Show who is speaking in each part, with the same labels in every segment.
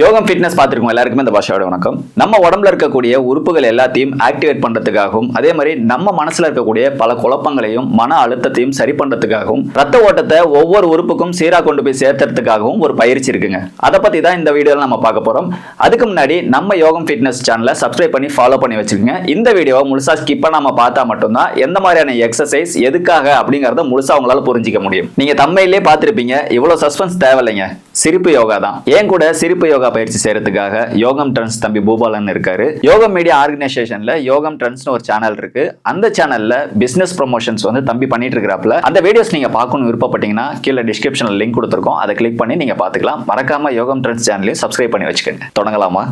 Speaker 1: யோகம் ஃபிட்னஸ் பார்த்துருக்கோம். எல்லாருக்குமே இந்த பாஷாவோட வணக்கம். நம்ம உடம்புல இருக்கக்கூடிய உறுப்புகள் எல்லாத்தையும் ஆக்டிவேட் பண்றதுக்காகவும் அதே மாதிரி நம்ம மனசில் இருக்கக்கூடிய பல குழப்பங்களையும் மன அழுத்தத்தையும் சரி பண்றதுக்காகவும் ரத்த ஓட்டத்தை ஒவ்வொரு உறுப்புக்கும் சீரா கொண்டு போய் சேர்த்துறதுக்காகவும் ஒரு பயிற்சி இருக்குங்க. அதை பத்தி தான் இந்த வீடியோவில் நம்ம பார்க்க போறோம். அதுக்கு முன்னாடி நம்ம யோகம் ஃபிட்னஸ் சேனலை சப்ஸ்கிரைப் பண்ணி ஃபாலோ பண்ணி வச்சுக்கோங்க இந்த வீடியோவை முழுசா ஸ்கிப் பண்ணாமல் பார்த்தா மட்டும்தான் எந்த மாதிரியான எக்ஸசைஸ் எதுக்காக அப்படிங்கிறத முழுசா உங்களால் புரிஞ்சிக்க முடியும். நீங்க தம்மையிலே பார்த்திருப்பீங்க இவ்வளவு சஸ்பென்ஸ் தேவையில்லைங்க. சிரிப்பு யோகா தான். ஏன் கூட சிரிப்பு யோகா பயிற்சி செய்யறதுக்காக யோகம் ட்ரெண்ட்ஸ் தம்பி பூபாலன் இருக்காரு. யோகம் மீடியா ஆர்கனைசேஷன்ல யோகம் ட்ரெண்ட்ஸ்னு ஒரு சேனல் இருக்கு. அந்த சேனல்ல பிசினஸ் ப்ரொமோஷன்ஸ் வந்து தம்பி பண்ணிட்டு இருக்கிறாப்ல அந்த வீடியோஸ் நீங்க பார்க்கணும் விருப்பப்பட்டீங்கன்னா கீழே டிஸ்கிரிப்ஷன்ல லிங்க் கொடுத்துருக்கோம். அதை கிளிக் பண்ணி நீங்க பாத்துக்கலாம் மறக்காம யோகம் ட்ரெண்ட்ஸ் சேனலையும் சப்ஸ்கிரைப் பண்ணி வச்சுக்கோங்க. தொடங்கலாமா?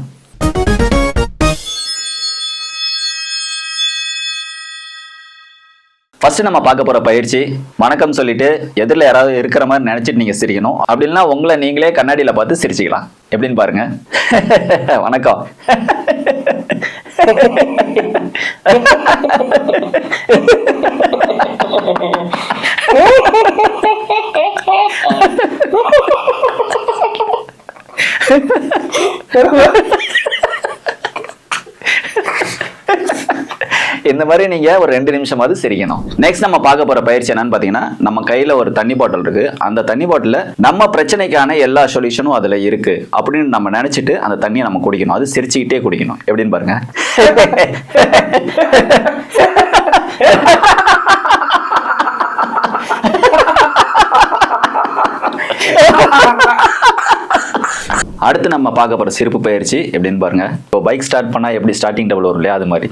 Speaker 1: ஃபர்ஸ்ட் நம்ம பார்க்க போற பயிற்சி வணக்கம் சொல்லிட்டு எதிரில் யாராவது இருக்கிற மாதிரி நினைச்சிட்டு நீங்க சிரிக்கணும். அப்படி இல்லைன்னா உங்களை நீங்களே கண்ணாடியில பார்த்து சிரிச்சுக்கலாம். எப்படின்னு பாருங்க. வணக்கம். இந்த மாதிரி நீங்க ஒரு ரெண்டு நிமிஷமாவது சிரிக்கணும். நெக்ஸ்ட் நம்ம பார்க்க போற பயிற்சி என்னன்னு பாத்தீங்கன்னா நம்ம கையில ஒரு தண்ணி பாட்டில் இருக்கு. அந்த தண்ணி பாட்டில நம்ம பிரச்சனைக்கான எல்லா சொல்யூஷனும் அதுல இருக்கு. அப்படின்னு நம்ம நினைச்சிட்டு அந்த தண்ணியை நம்ம குடிக்கணும். அது சிரிச்சுக்கிட்டே குடிக்கணும். எப்படின்னு பாருங்க. அடுத்து நம்ம பார்க்க போற சிரிப்பு பயிற்சி எப்படின்னு பாருங்க. இப்போ பைக் ஸ்டார்ட் பண்ணா எப்படி ஸ்டார்டிங் டபுள் வரும் இல்லையா? அது மாதிரி.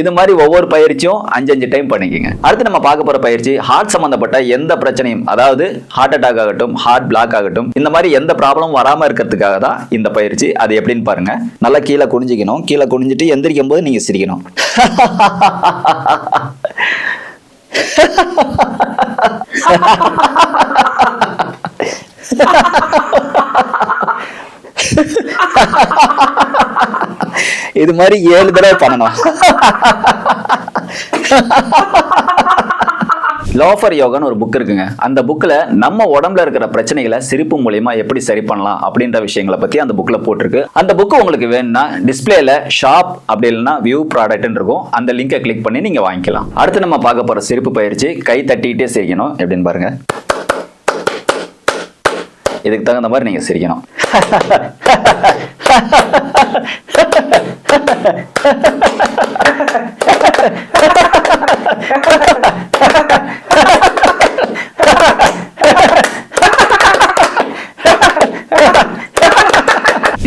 Speaker 1: இது மாதிரி ஒவ்வொரு பயிற்சியும் அஞ்சு அஞ்சு டைம் பண்ணிக்கங்க. அடுத்து நம்ம பார்க்க போற பயிற்சி ஹார்ட் சம்பந்தப்பட்ட எந்த பிரச்சனையும் அதாவது ஹார்ட் அட்டாக் ஆகட்டும் ஹார்ட் பிளாக் ஆகட்டும் இந்த மாதிரி எந்த ப்ராப்ளமும் வராம இருக்கிறதுக்காக தான் இந்த பயிற்சி. அது எப்படின்னு பாருங்க. நல்லா கீழே குனிஞ்சிக்கணும். கீழே குனிஞ்சிட்டு எந்திரிக்கும் போது நீங்க சிரிக்கணும். இது மாதிரி ஏழு தடவை பண்ணணும். லோஃபர் யோகான்னு ஒரு புக் இருக்குங்க. அந்த புக்கில் நம்ம உடம்புல இருக்கிற பிரச்சனைகளை சிரிப்பு மூலியமா எப்படி சரி பண்ணலாம் அப்படின்ற விஷயங்களை பற்றி அந்த புக்கில் போட்டிருக்கு. அந்த புக் உங்களுக்கு வேணும்னா டிஸ்பிளேல ஷாப் அப்படி இல்லைன்னா வியூ ப்ராடக்ட்னு இருக்கும். அந்த லிங்கை கிளிக் பண்ணி நீங்கள் வாங்கிக்கலாம். அடுத்து நம்ம பார்க்க போகிற சிரிப்பு பயிற்சி கை தட்டிக்கிட்டே செய்யணும் எப்படின்னு பாருங்கள் இதுக்கு தகுந்த மாதிரி நீங்க சிரிக்கணும்.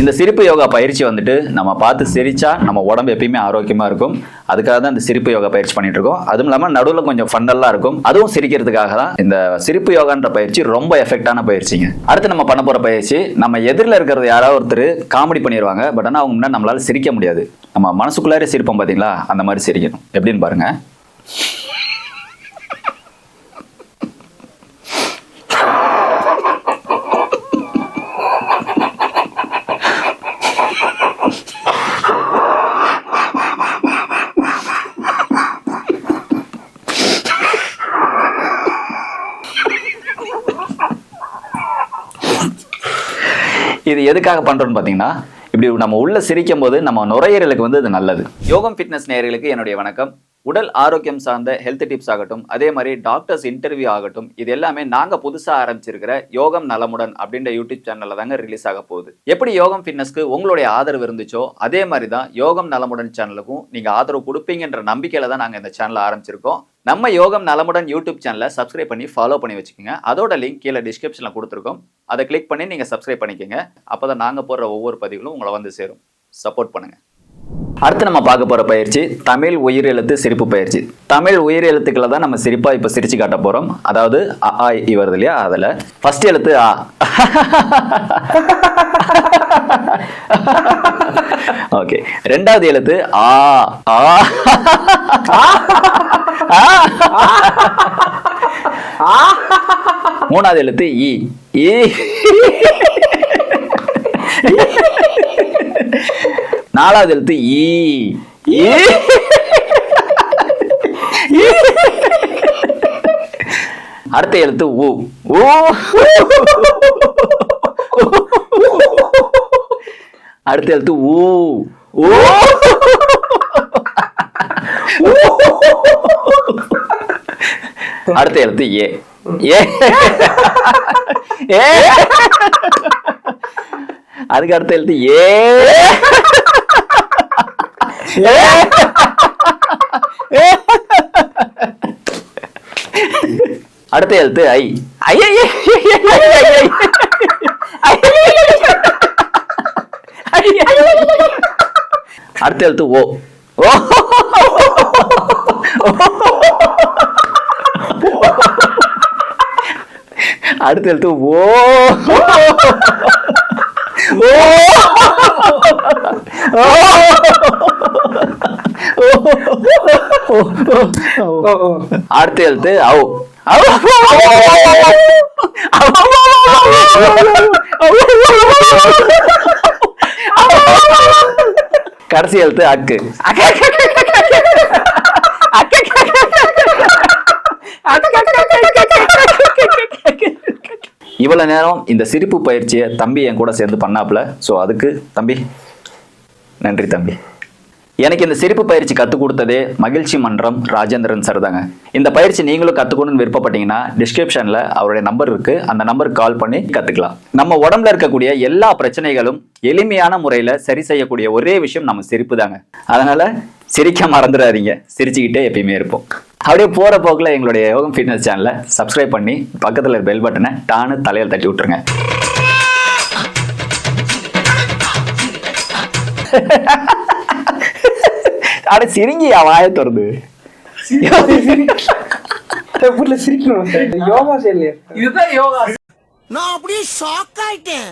Speaker 1: இந்த சிரிப்பு யோகா பயிற்சி வந்துட்டு நம்ம பார்த்து சிரிச்சா நம்ம உடம்பு எப்பயுமே ஆரோக்கியமா இருக்கும். அதுக்காக தான் இந்த சிரிப்பு யோகா பயிற்சி பண்ணிட்டு இருக்கோம். அதுவும் இல்லாமல் நடுவில் கொஞ்சம் ஃபண்டெல்லாம் இருக்கும். அதுவும் சிரிக்கிறதுக்காக தான் இந்த சிரிப்பு யோகான்ற பயிற்சி ரொம்ப எஃபெக்டான பயிற்சிங்க. அடுத்து நம்ம பண்ண போற பயிற்சி நம்ம எதிரில் இருக்கிறது யாராவது ஒருத்தர் காமெடி பண்ணிடுவாங்க பட் ஆனால் அவங்க முன்னாடி நம்மளால சிரிக்க முடியாது. நம்ம மனசுக்குள்ளாரே சிரிப்போம் பார்த்தீங்களா அந்த மாதிரி சிரிக்கணும். எப்படின்னு பாருங்க. இது எதுக்காக பண்றோம்னு பார்த்தீங்கன்னா இப்படி நம்ம உள்ள சிரிக்கும் போது நம்ம நுரையீரலுக்கு வந்து இது நல்லது. யோகம் ஃபிட்னஸ் நேயர்களுக்கு என்னுடைய வணக்கம். உடல் ஆரோக்கியம் சார்ந்த ஹெல்த் டிப்ஸ் ஆகட்டும் அதே மாதிரி டாக்டர்ஸ் இன்டர்வியூ ஆகட்டும் இது எல்லாமே நாங்கள் புதுசாக ஆரம்பிச்சிருக்கிற யோகம் நலமுடன் அப்படின்ற யூடியூப் சேனலில் தாங்க ரிலீஸ் ஆக போகுது. எப்படி யோகம் ஃபிட்னஸ்க்கு உங்களுடைய ஆதரவு இருந்துச்சோ அதே மாதிரி தான் யோகம் நலமுடன் சேனலுக்கும் நீங்கள் ஆதரவு கொடுப்பீங்கன்ற நம்பிக்கையில் தான் நாங்கள் இந்த சேனலை ஆரம்பிச்சிருக்கோம். நம்ம யோகம் நலமுடன் யூடியூப் சேனலை சப்ஸ்கிரைப் பண்ணி ஃபாலோ பண்ணி வச்சுக்கோங்க. அதோட லிங்க் கீழே டிஸ்கிரிப்ஷனில் கொடுத்துருக்கோம். அதை கிளிக் பண்ணி நீங்கள் சப்ஸ்கிரைப் பண்ணிக்கோங்க. அப்போ தான் நாங்கள் போடுற ஒவ்வொரு பதிவுகளும் உங்களை வந்து சேரும். சப்போர்ட் பண்ணுங்கள் அடுத்து நம்ம பார்க்க போகிற பயிற்சி தமிழ் உயிர் எழுத்து சிரிப்பு பயிற்சி. தமிழ் உயிர் எழுத்துக்களை தான் நம்ம சிரிப்பாக இப்போ சிரிச்சு காட்ட போகிறோம் அதாவது அ ஆ இ வருது இல்லையா? அதில். ஃபர்ஸ்ட் எழுத்து ஆ. ஓகே ரெண்டாவது எழுத்து ஆ ஆ. மூணாவது எழுத்து இ இ. நாலாவது எழுத்து ஈ. அடுத்த எழுத்து ஊ ஊ அடுத்த எழுத்து ஊ ஊ அடுத்த எழுத்து ஏ. ஏ. ஏ. அதுக்கு அடுத்த எழுத்து ஏ. அடுத்த எழுத்து ஐ. ஐய அடுத்த எழுத்து ஓ ஓ. அடுத்த எழுத்து ஓ. ஓ. அடுத்து எழுத்து அவு கடைசி எழுத்து அக்கு. இவ்வளவு நேரம் இந்த சிரிப்பு பயிற்சியை தம்பி என் கூட சேர்ந்து பண்ணாப்புல. ஸோ அதுக்கு தம்பி நன்றி தம்பி. எனக்கு இந்த சிரிப்பு பயிற்சி கற்றுக் கொடுத்ததே மகிழ்ச்சி மன்றம் ராஜேந்திரன் சார் தாங்க. இந்த பயிற்சி நீங்களும் கற்றுக்கணும்னு விருப்பப்பட்டீங்கன்னா டிஸ்கிரிப்ஷனில் அவருடைய நம்பர் இருக்கு. அந்த நம்பருக்கு கால் பண்ணி கற்றுக்கலாம் நம்ம உடம்புல இருக்கக்கூடிய எல்லா பிரச்சனைகளும் எளிமையான முறையில் சரி செய்யக்கூடிய ஒரே விஷயம் நம்ம சிரிப்பு தாங்க. அதனால சிரிக்க மறந்துடாதீங்க. சிரிச்சுக்கிட்டே எப்பயுமே இருப்போம். அப்படியே போகிற போக்கில் எங்களுடைய யோகம் ஃபிட்னஸ் சேனலை சப்ஸ்கிரைப் பண்ணி பக்கத்தில் பெல் பட்டனை டானு தலையில் தட்டி விட்டுருங்க. அட சிரிங்கியா வாய திறந்து.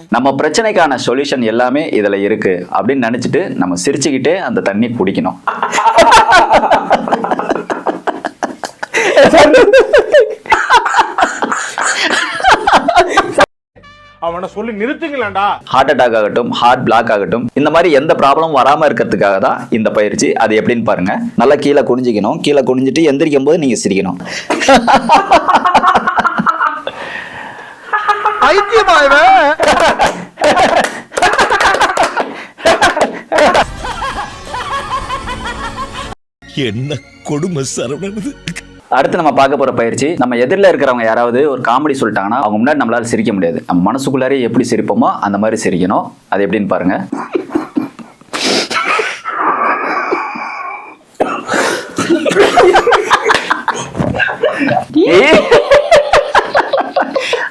Speaker 1: நம்ம பிரச்சனைக்கான சொல்யூஷன் எல்லாமே இதுல இருக்கு. அப்படின்னு நினைச்சிட்டு நம்ம சிரிச்சுக்கிட்டே அந்த தண்ணி குடிக்கணும்.
Speaker 2: Ha அவனை சொல்லி நிறுத்துங்களேன்டா.
Speaker 1: ஹார்ட் அட்டாக் ஆகட்டும் ஹார்ட் பிளாக் ஆகட்டும் இந்த மாதிரி எந்த ப்ராப்ளம் வராம இருக்கிறதுக்காக தான் இந்த பயிற்சி. அது எப்படின்னு பாருங்க. நல்லா கீழே குனிஞ்சிக்கணும். கீழே குனிஞ்சிட்டு எந்திரிக்கும் போது நீங்க சிரிக்கணும்.
Speaker 3: என்ன கொடுமை சரவணன்
Speaker 1: அடுத்து நம்ம பார்க்க போற பயிற்சி நம்ம எதிரில் இருக்கிறவங்க யாராவது ஒரு காமெடி சொல்லிட்டாங்கன்னா அவங்க முன்னாடி நம்மளால சிரிக்க முடியாது. நம்ம மனசுக்குள்ளாரே எப்படி சிரிப்போமோ அந்த மாதிரி சிரிக்கணும். அது எப்படின்னு பாருங்க.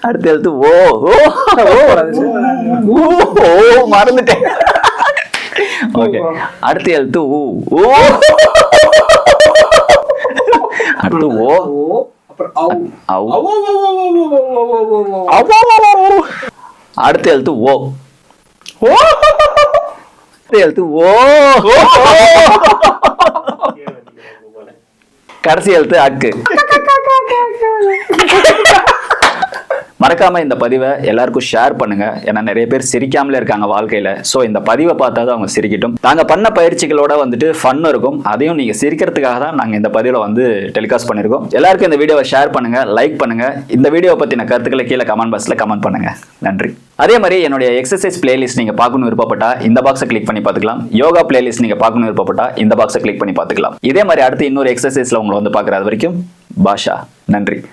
Speaker 1: அடுத்து எழுத்து ஓ ஓ
Speaker 4: ஓ.
Speaker 1: ஓ ஓ மறந்துட்டேன். ஓகே. அடுத்து எழுத்து ஊ ஓ அடுத்து ஓ அடுத்த எழுத்து ஓ ஓ எழுத்து ஓ கடைசி எழுத்து அக்கு மறக்காம இந்த பதிவை எல்லாருக்கும் ஷேர் பண்ணுங்க. ஏன்னா நிறைய பேர் சிரிக்காமலே இருக்காங்க வாழ்க்கையில. சோ இந்த பதிவை பார்த்தாதான் அவங்க சிரிக்கட்டும். நாங்க பண்ண பயிற்சிகளோட வந்துட்டு ஃபன் இருக்கும். அதையும் நீங்க சிரிக்கிறதுக்காக தான் நாங்க இந்த பதிவில் வந்து டெலிகாஸ்ட் பண்ணிருக்கோம். எல்லாருக்கும் இந்த வீடியோவை ஷேர் பண்ணுங்க லைக் பண்ணுங்க. இந்த வீடியோவை பத்தின கருத்துக்களை கீழே கமெண்ட் பாக்ஸ்ல கமெண்ட் பண்ணுங்க. நன்றி. அதே மாதிரி என்னுடைய எக்ஸசைஸ் பிளேலிஸ்ட் நீங்க பார்க்கணும் விருப்பப்பட்டா இந்த பாக்ஸை கிளிக் பண்ணி பார்த்துக்கலாம். யோகா பிளேலிஸ்ட் நீங்க பார்க்கணும் விருப்பப்பட்டா இந்த பாக்ஸை கிளிக் பண்ணி பார்த்துக்கலாம். இதே மாதிரி அடுத்து இன்னொரு எக்ஸசைஸ்ல உங்களை வந்து பார்க்குற வரைக்கும் பாஷா. நன்றி.